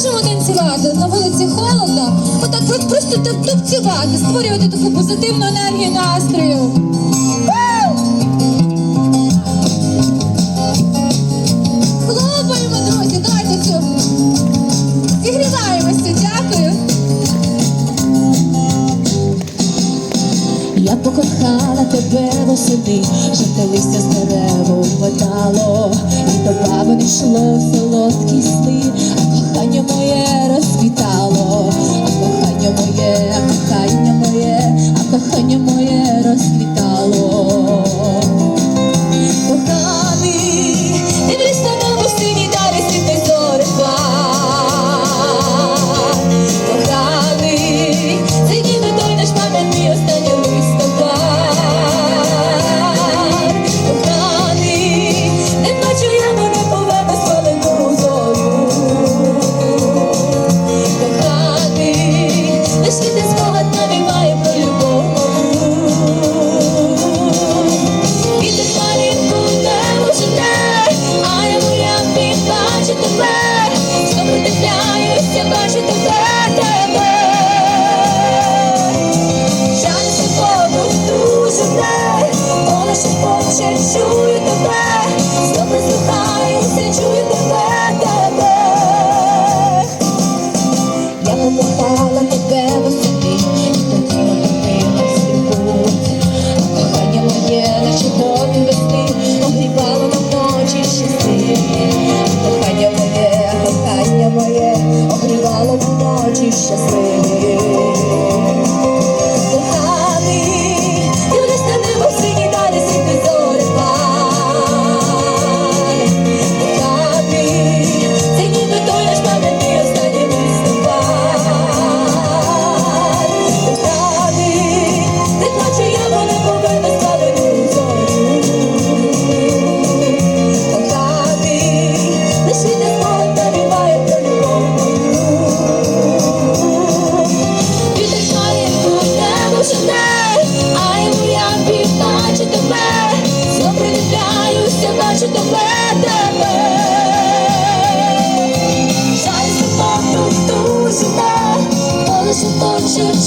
можемо танцювати на вулиці холодно, отак от просто туп- тупцювати, створювати таку позитивну енергію настрою. Хлопаємо, друзі, давайте цю. Зігріваємося, дякую. Я покохала тебе восени, жовте листя з дереву впадало, і до баби не йшло солодкі сни, кохання моє сліпу. Кохання моє, наче вогонь вести, огрівало на ночі щаси. Кохання моє, кохання моє, огрівало на ночі щаси.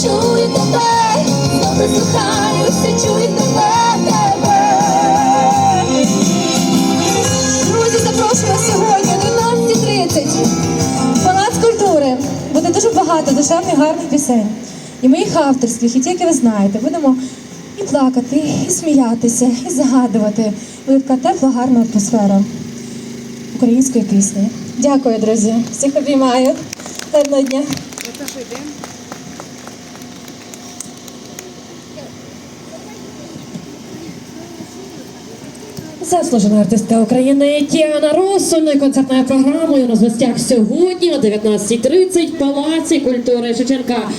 Чую тебе, знов прислухаюся, чую тебе, тебе. Друзі, запрошую сьогодні о 12.30. Палац культури. Буде дуже багато душевних гарних пісень. І моїх авторських, і ті, які ви знаєте, будемо і плакати, і сміятися, і загадувати. Буде така тепла, гарна атмосфера української пісні. Дякую, друзі. Всіх обіймаю. Гарного дня. Заслужена артистка України Тіана Росольною концертною програмою на гостях сьогодні о 19.30 в Палаці культури Шевченка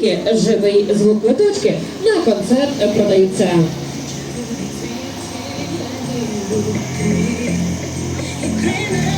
тільки живий звук виточки на концерт продаються. Україна